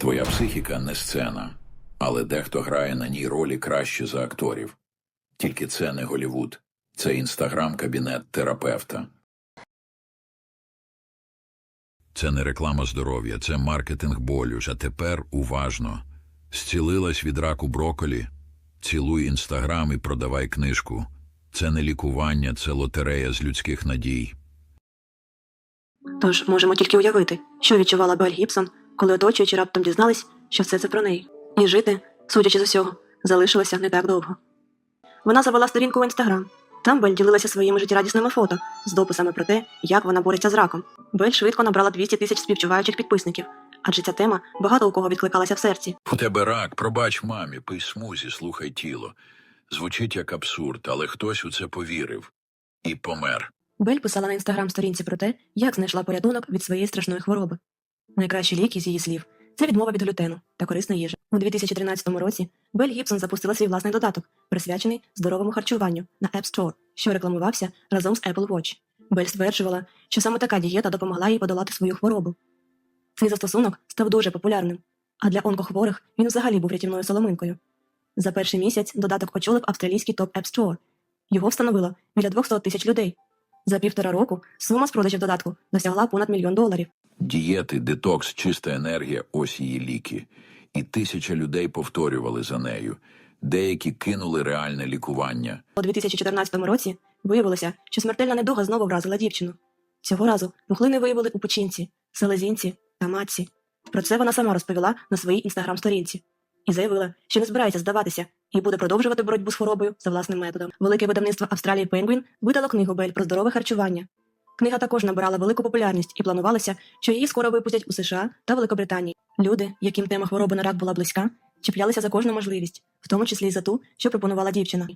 Твоя психіка не сцена, але дехто грає на ній ролі краще за акторів. Тільки це не Голівуд, це інстаграм-кабінет терапевта. Це не реклама здоров'я, це маркетинг болю. А тепер уважно. Зцілилась від раку броколі. Цілуй інстаграм і продавай книжку. Це не лікування, це лотерея з людських надій. Тож можемо тільки уявити, що відчувала Бель Гібсон, коли оточуючі раптом дізнались, що все це про неї. І жити, судячи з усього, залишилося не так довго. Вона завела сторінку в інстаграм. Там Бель ділилася своїми життєрадісними фото з дописами про те, як вона бореться з раком. Бель швидко набрала 200 тисяч співчуваючих підписників, адже ця тема багато у кого відкликалася в серці. У тебе рак, пробач мамі, пий смузі, слухай тіло. Звучить як абсурд, але хтось у це повірив і помер. Бель писала на інстаграм сторінці про те, як знайшла порятунок від своєї страшної хвороби. Найкращі ліки з її слів це відмова від глютену та корисна їжа. У 2013 році Бель Гібсон запустила свій власний додаток, присвячений здоровому харчуванню на App Store, що рекламувався разом з Apple Watch. Бель стверджувала, що саме така дієта допомогла їй подолати свою хворобу. Цей застосунок став дуже популярним, а для онкохворих він взагалі був рятівною соломинкою. За перший місяць додаток очолив австралійський топ App Store. Його встановило біля 200 тисяч людей. За півтора року сума з продажів додатку досягла понад мільйон доларів. Дієти, детокс, чиста енергія ось її ліки. І тисяча людей повторювали за нею. Деякі кинули реальне лікування. У 2014 році виявилося, що смертельна недуга знову вразила дівчину. Цього разу пухлини виявили у печінці, селезінці та матці. Про це вона сама розповіла на своїй інстаграм-сторінці і заявила, що не збирається здаватися і буде продовжувати боротьбу з хворобою за власним методом. Велике видавництво Австралії Penguin видало книгу Бель про здорове харчування. Книга також набирала велику популярність і планувалося, що її скоро випустять у США та Великобританії. Люди, яким тема хвороби на рак була близька, чіплялися за кожну можливість, в тому числі й за ту, що пропонувала дівчина.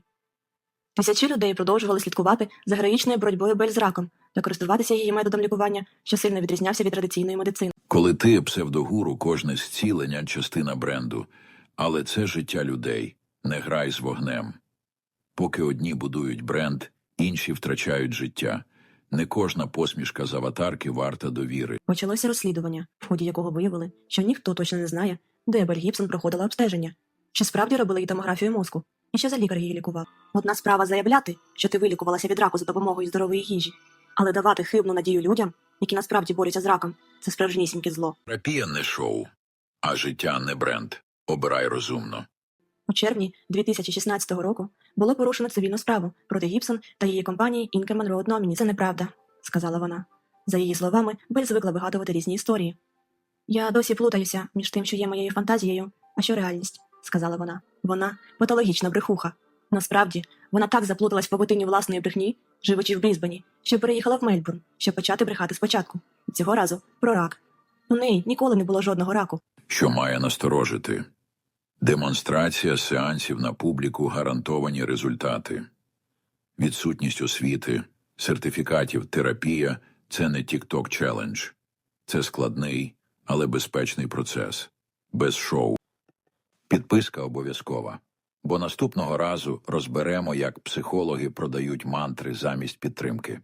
Тисячі людей продовжували слідкувати за героїчною боротьбою Бель з раком та користуватися її методом лікування, що сильно відрізнявся від традиційної медицини. Коли ти псевдогуру, кожне зцілення частина бренду. Але це життя людей. Не грай з вогнем. Поки одні будують бренд, інші втрачають життя. Не кожна посмішка з аватарки варта довіри. Почалося розслідування, в ході якого виявили, що ніхто точно не знає, де Бель Гібсон проходила обстеження, чи справді робили їй томографію мозку, і що за лікар її лікував. Одна справа заявляти, що ти вилікувалася від раку за допомогою здорової їжі, але давати хибну надію людям, які насправді борються з раком, це справжнісіньке зло. Терапія не шоу, а життя не бренд. Обирай розумно. У червні 2016 року було порушено цивільну справу проти Гібсон та її компанії Інкерман Роуд Номіні. Це неправда, сказала вона. За її словами, Бель звикла вигадувати різні історії. Я досі плутаюся між тим, що є моєю фантазією, а що реальність, сказала вона. Вона патологічна брехуха. Насправді, вона так заплуталась в павутині власної брехні, живучи в Брізбені, що переїхала в Мельбурн, щоб почати брехати спочатку. Цього разу про рак. У неї ніколи не було жодного раку. Що має насторожити? Демонстрація сеансів на публіку гарантовані результати. Відсутність освіти, сертифікатів, терапія це не TikTok челендж. Це складний, але безпечний процес. Без шоу. Підписка обов'язкова. Бо наступного разу розберемо, як психологи продають мантри замість підтримки.